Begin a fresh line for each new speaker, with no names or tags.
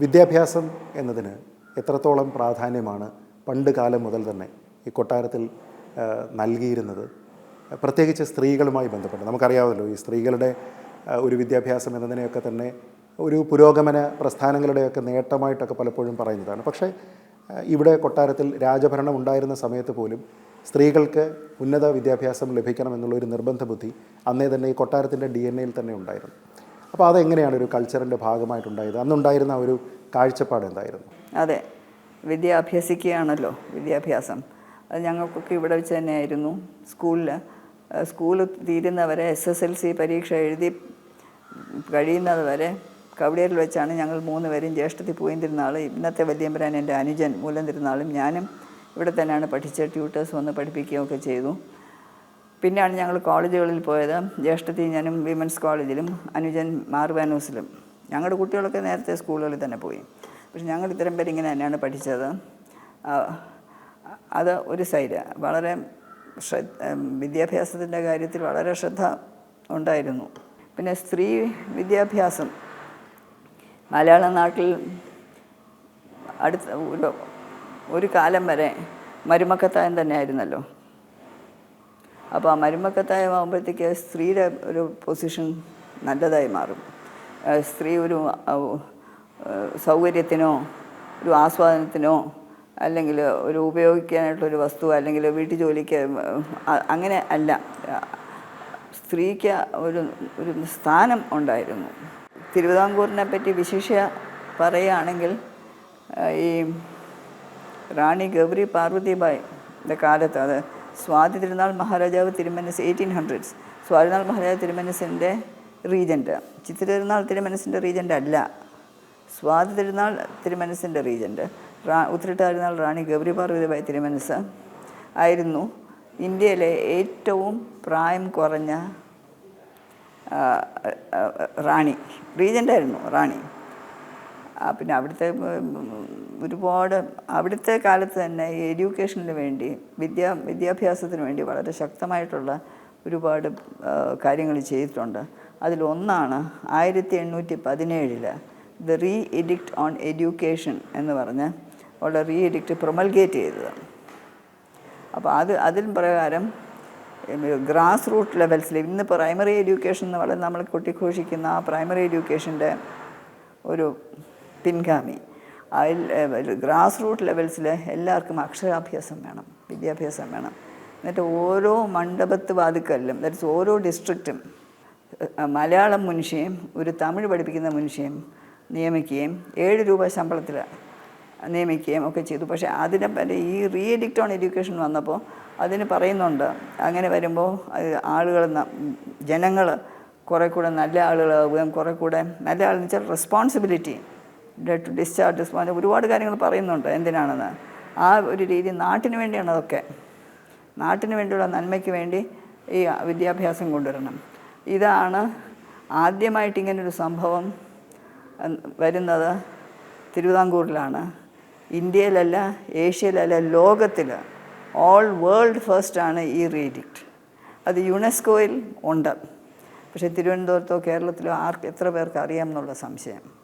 വിദ്യാഭ്യാസം എന്നതിന് എത്രത്തോളം പ്രാധാന്യമാണ് പണ്ട് കാലം മുതൽ തന്നെ ഈ കൊട്ടാരത്തിൽ നൽകിയിരുന്നത്? പ്രത്യേകിച്ച് സ്ത്രീകളുമായി ബന്ധപ്പെട്ട്. നമുക്കറിയാമല്ലോ ഈ സ്ത്രീകളുടെ ഒരു വിദ്യാഭ്യാസം എന്നതിനെയൊക്കെ തന്നെ ഒരു പുരോഗമന പ്രസ്ഥാനങ്ങളുടെയൊക്കെ നേട്ടമായിട്ടൊക്കെ പലപ്പോഴും പറയുന്നതാണ്. പക്ഷേ ഇവിടെ കൊട്ടാരത്തിൽ രാജഭരണം ഉണ്ടായിരുന്ന സമയത്ത് പോലും സ്ത്രീകൾക്ക് ഉന്നത വിദ്യാഭ്യാസം ലഭിക്കണം എന്നുള്ള ഒരു നിർബന്ധ ബുദ്ധി അന്നേ തന്നെ ഈ കൊട്ടാരത്തിന്റെ ഡി എൻ എയിൽ തന്നെ ഉണ്ടായിരുന്നു. അപ്പോൾ അതെങ്ങനെയാണ് ഒരു കൾച്ചറിന്റെ ഭാഗമായിട്ടുണ്ടായത്? അന്നുണ്ടായിരുന്ന ഒരു കാഴ്ചപ്പാട് എന്തായിരുന്നു?
അതെ. വിദ്യ അഭ്യസിക്കുകയാണല്ലോ വിദ്യാഭ്യാസം. അത് ഞങ്ങൾക്കൊക്കെ ഇവിടെ വെച്ച് തന്നെയായിരുന്നു സ്കൂളിൽ. സ്കൂൾ തീരുന്നവരെ എസ് എസ് എൽ സി പരീക്ഷ എഴുതി കഴിയുന്നത് വരെ കവടിയറിൽ വെച്ചാണ് ഞങ്ങൾ മൂന്ന് പേരും ജ്യേഷ്ഠത്തി പൂയം തിരുന്നാൾ ഇന്നത്തെ വല്യമ്പരാൻ എന്റെ അനുജൻ മൂലം തിരുന്നാളും ഞാനും ഇവിടെ തന്നെയാണ് പഠിച്ച ട്യൂട്ടേഴ്സ് വന്ന് പഠിപ്പിക്കുകയൊക്കെ ചെയ്തു. പിന്നെയാണ് ഞങ്ങൾ കോളേജുകളിൽ പോയത്. ജ്യേഷ്ഠത്തി ഞാനും വിമൻസ് കോളേജിലും അനുജൻ മാർവാനൂസിലും. ഞങ്ങളുടെ കുട്ടികളൊക്കെ നേരത്തെ സ്കൂളുകളിൽ തന്നെ പോയി. പക്ഷെ ഞങ്ങൾ ഇത്തരം പേര് ഇങ്ങനെ തന്നെയാണ് പഠിച്ചത്. അത് ഒരു സൈഡ്. വളരെ വിദ്യാഭ്യാസത്തിന്റെ കാര്യത്തിൽ വളരെ ശ്രദ്ധ ഉണ്ടായിരുന്നു. പിന്നെ സ്ത്രീ വിദ്യാഭ്യാസം. മലയാള നാട്ടിൽ അടുത്ത ഒരു ഒരു കാലം വരെ മരുമക്കത്തായം തന്നെയായിരുന്നല്ലോ. അപ്പോൾ ആ മരുമക്കത്തായമാകുമ്പോഴത്തേക്ക് സ്ത്രീയുടെ ഒരു പൊസിഷൻ നല്ലതായി മാറും. സ്ത്രീ ഒരു സൗകര്യത്തിനോ ഒരു ആസ്വാദനത്തിനോ അല്ലെങ്കിൽ ഒരു ഉപയോഗിക്കാനായിട്ടൊരു വസ്തു അല്ലെങ്കിൽ വീട്ടു ജോലിക്ക് അങ്ങനെ അല്ല. സ്ത്രീക്ക് ഒരു ഒരു സ്ഥാനം ഉണ്ടായിരുന്നു. തിരുവിതാംകൂറിനെ പറ്റി വിശേഷ പറയുകയാണെങ്കിൽ ഈ റാണി ഗൗരി പാർവതിബായിന്റെ കാലത്ത് അത് സ്വാതി തിരുനാൾ മഹാരാജാവ് തിരുമനസ് എയ്റ്റീൻ ഹൺഡ്രഡ്സ് തിരുനാൾ മഹാരാജാവ് തിരുമനസിന്റെ റീജന്റ് ചിത്തിര തിരുനാൾ തിരുമനസിന്റെ റീജന്റ് അല്ല. സ്വാതി തിരുനാൾ തിരുമനസിന്റെ റീജന്റ് റാ തിരുനാൾ റാണി ഗൗരി പാർവതിബായ് തിരുമനസ് ആയിരുന്നു. ഇന്ത്യയിലെ ഏറ്റവും പ്രായം കുറഞ്ഞ റാണി. റീജന്റായിരുന്നു റാണി. പിന്നെ അവിടുത്തെ ഒരുപാട് അവിടുത്തെ കാലത്ത് തന്നെ എഡ്യൂക്കേഷന് വേണ്ടി വിദ്യാ വിദ്യാഭ്യാസത്തിന് വേണ്ടി വളരെ ശക്തമായിട്ടുള്ള ഒരുപാട് കാര്യങ്ങൾ ചെയ്തിട്ടുണ്ട്. അതിലൊന്നാണ് ആയിരത്തി എണ്ണൂറ്റി പതിനേഴിൽ the re edict on education എന്ന് പറഞ്ഞ് ഉള്ള റീ എഡിക്റ്റ് പ്രൊമൽഗേറ്റ് ചെയ്തത്. അപ്പോൾ അത് അതിൽ പ്രകാരം ഗ്രാസ് റൂട്ട് ലെവൽസിൽ ഇന്ന് പ്രൈമറി എഡ്യൂക്കേഷൻ എന്ന് പറയുന്നത് നമ്മൾ കൊട്ടിഘോഷിക്കുന്ന ആ പ്രൈമറി എഡ്യൂക്കേഷന്റെ ഒരു പിൻഗാമി അതിൽ ഗ്രാസ് റൂട്ട് ലെവൽസിൽ എല്ലാവർക്കും അക്ഷരാഭ്യാസം വേണം വിദ്യാഭ്യാസം വേണം. എന്നിട്ട് ഓരോ മണ്ഡപത്ത് വാതുക്കല്ലും ദാറ്റ്സ് ഓരോ ഡിസ്ട്രിക്റ്റും മലയാളം മുൻഷിയും ഒരു തമിഴ് പഠിപ്പിക്കുന്ന മുൻഷിയും നിയമിക്കുകയും ഏഴ് രൂപ ശമ്പളത്തിൽ നിയമിക്കുകയും ഒക്കെ ചെയ്തു. പക്ഷേ അതിനെ ഈ റീ എഡിക്റ്റ് ഓൺ എഡ്യൂക്കേഷൻ വന്നപ്പോൾ അതിന് പറയുന്നുണ്ട് അങ്ങനെ വരുമ്പോൾ ആളുകൾ ജനങ്ങൾ കുറേ കൂടെ നല്ല ആളുകളാവുകയും കുറേ കൂടെ നല്ല ആളെന്ന് വെച്ചാൽ റെസ്പോൺസിബിലിറ്റി ടു ഡിസ്ചാർജസ് പോലെ ഒരുപാട് കാര്യങ്ങൾ പറയുന്നുണ്ട് എന്തിനാണെന്ന്. ആ ഒരു രീതി നാട്ടിന് വേണ്ടിയാണ് അതൊക്കെ. നാട്ടിന് വേണ്ടിയുള്ള നന്മയ്ക്ക് വേണ്ടി ഈ വിദ്യാഭ്യാസം കൊണ്ടുവരണം. ഇതാണ് ആദ്യമായിട്ട് ഇങ്ങനൊരു സംഭവം വരുന്നത് തിരുവിതാംകൂറിലാണ്. ഇന്ത്യയിലല്ല ഏഷ്യയിലല്ല ലോകത്തിൽ ഓൾ വേൾഡ് ഫസ്റ്റാണ് ഈ റീഡിക്റ്റ് അത് യുനെസ്കോയിൽ ഉണ്ട്. പക്ഷേ തിരുവനന്തപുരത്തോ കേരളത്തിലോ ആർക്ക് എത്ര പേർക്ക് അറിയാം എന്നുള്ള സംശയം.